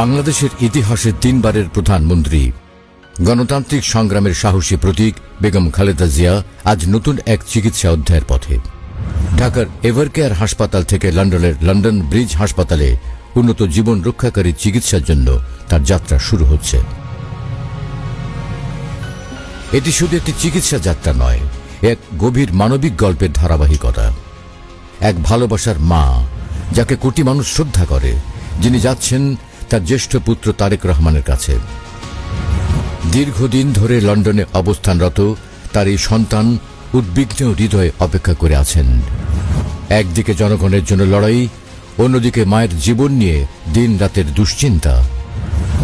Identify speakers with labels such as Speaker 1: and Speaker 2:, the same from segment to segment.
Speaker 1: বাংলাদেশের ইতিহাসে তিনবারের প্রধানমন্ত্রী। গণতান্ত্রিক সংগ্রামের সাহসী প্রতীক বেগম খালেদা জিয়া আজ নতুন এক চিকিৎসা অধ্যায়ের পথে। ঢাকার এভারকেয়ার হাসপাতাল থেকে লন্ডনের লন্ডন ব্রিজ হাসপাতালে উন্নত জীবন রক্ষাকারী চিকিৎসার জন্য তার যাত্রা শুরু হচ্ছে। এটি শুধু একটি চিকিৎসা যাত্রা নয় এক গভীর মানবিক গল্পের ধারাবাহিকতা। এক ভালোবাসার মা, যাকে কোটি মানুষ শ্রদ্ধা করে, যিনি যাচ্ছেন তার জ্যেষ্ঠ পুত্র তারেক রহমানের কাছে। দীর্ঘদিন ধরে লন্ডনে অবস্থানরত তার এই সন্তান উদ্বিগ্ন হৃদয়ে অপেক্ষা করে আছেন। একদিকে জনগণের জন্য লড়াই, অন্যদিকে মায়ের জীবন নিয়ে দিন রাতের দুশ্চিন্তা।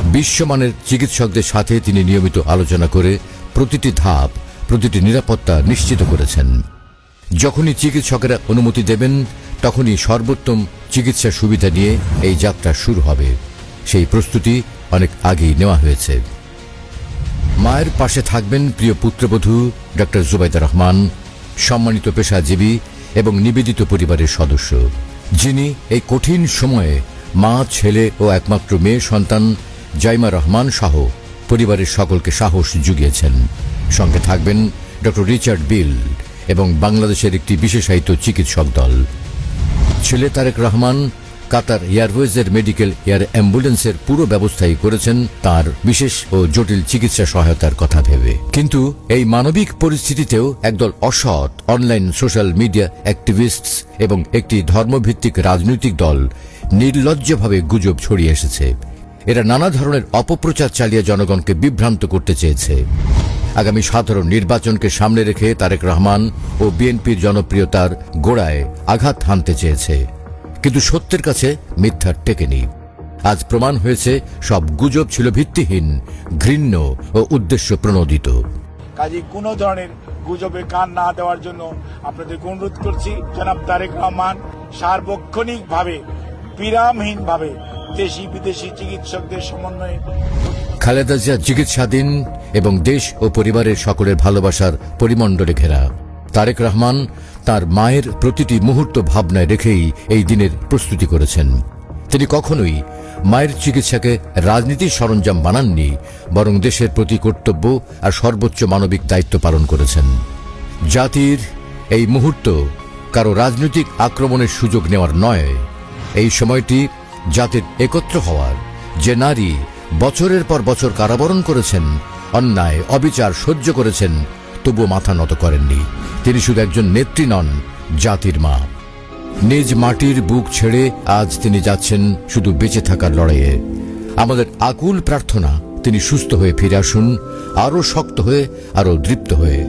Speaker 1: বিশ্বমানের চিকিৎসকদের সাথে তিনি নিয়মিত আলোচনা করে প্রতিটি ধাপ, প্রতিটি নিরাপত্তা নিশ্চিত করেছেন। যখনই চিকিৎসকেরা অনুমতি দেবেন, তখনই সর্বোত্তম চিকিৎসা সুবিধা নিয়ে এই যাত্রা শুরু হবে। সেই প্রস্তুতি অনেক আগেই নেওয়া হয়েছে। মায়ের পাশে থাকবেন প্রিয় পুত্রবধূ ডক্টর জুবাইদা রহমান, সম্মানিত পেশাজীবী এবং নিবেদিত পরিবারের সদস্য, যিনি এই কঠিন সময়ে মা, ছেলে ও একমাত্র মেয়ে সন্তান জাইমা রহমান সহ পরিবারের সকলকে সাহস জুগিয়েছেন। সঙ্গে থাকবেন ডক্টর রিচার্ড বিল এবং বাংলাদেশের একটি বিশেষায়িত চিকিৎসক দল। ছেলে তারেক রহমান কাতার এয়ারওয়েজের মেডিকেল এয়ার অ্যাম্বুলেন্সের পুরো ব্যবস্থাই করেছেন তার বিশেষ ও জটিল চিকিৎসা সহায়তার কথা ভেবে। কিন্তু এই মানবিক পরিস্থিতিতেও একদল অসৎ অনলাইন সোশ্যাল মিডিয়া অ্যাক্টিভিস্টস এবং একটি ধর্মভিত্তিক রাজনৈতিক দল নির্লজ্জভাবে গুজব ছড়িয়ে এসেছে। এরা নানা ধরনের অপপ্রচার চালিয়ে জনগণকে বিভ্রান্ত করতে চেয়েছে। আগামী সাধারণ নির্বাচনকে সামনে রেখে তারেক রহমান ও বিএনপির জনপ্রিয়তার গোড়ায় আঘাত হানতে চেয়েছে। কিন্তু সত্যের কাছে মিথ্যার টেকেনি। আজ প্রমাণ হয়েছে সব গুজব ছিল ভিত্তিহীন ঘৃণ্য ও উদ্দেশ্য প্রণোদিত।
Speaker 2: কাজে কোনো ধরনের গুজবে কান না দেওয়ার জন্য আপনাদেরকে অনুরোধ করছি জনাব তারেক রহমান সার্বক্ষণিকভাবে বিরামহীনভাবে দেশি বিদেশি চিকিৎসকদের সমন্বয়ে।
Speaker 1: খালেদা জিয়া চিকিৎসাধীন এবং দেশ ও পরিবারের সকলের ভালোবাসার পরিমণ্ডলে ঘেরা। তারেক রহমান তার মায়ের প্রতিটি মুহূর্ত ভাবনায় রেখেই এই দিনের প্রস্তুতি করেছেন। তিনি কখনোই মায়ের চিকিৎসাকে রাজনীতির সরঞ্জাম বানাননি, বরং দেশের প্রতি কর্তব্য আর সর্বোচ্চ মানবিক দায়িত্ব পালন করেছেন। জাতির এই মুহূর্ত কারও রাজনৈতিক আক্রমণের সুযোগ নেওয়ার নয়। এই সময়টি জাতির একত্র হওয়ার, যে নারী বছরের পর বছর কারাবরণ করেছেন, অন্যায়, অবিচার সহ্য করেছেন, তবুও মাথা নত করেননি। তিনি শুধু একজন নেত্রী নন, জাতির মা। নিজ মাটির বুক ছেড়ে আজ তিনি যাচ্ছেন শুধু বেঁচে থাকার লড়াইয়ে। আমাদের আকুল প্রার্থনা, তিনি সুস্থ হয়ে ফিরে আসুন, আরও শক্ত হয়ে, আরও দৃপ্ত হয়ে।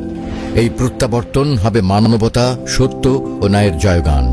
Speaker 1: এই প্রত্যাবর্তন হবে মানবতা, সত্য ও ন্যায়ের জয়গান।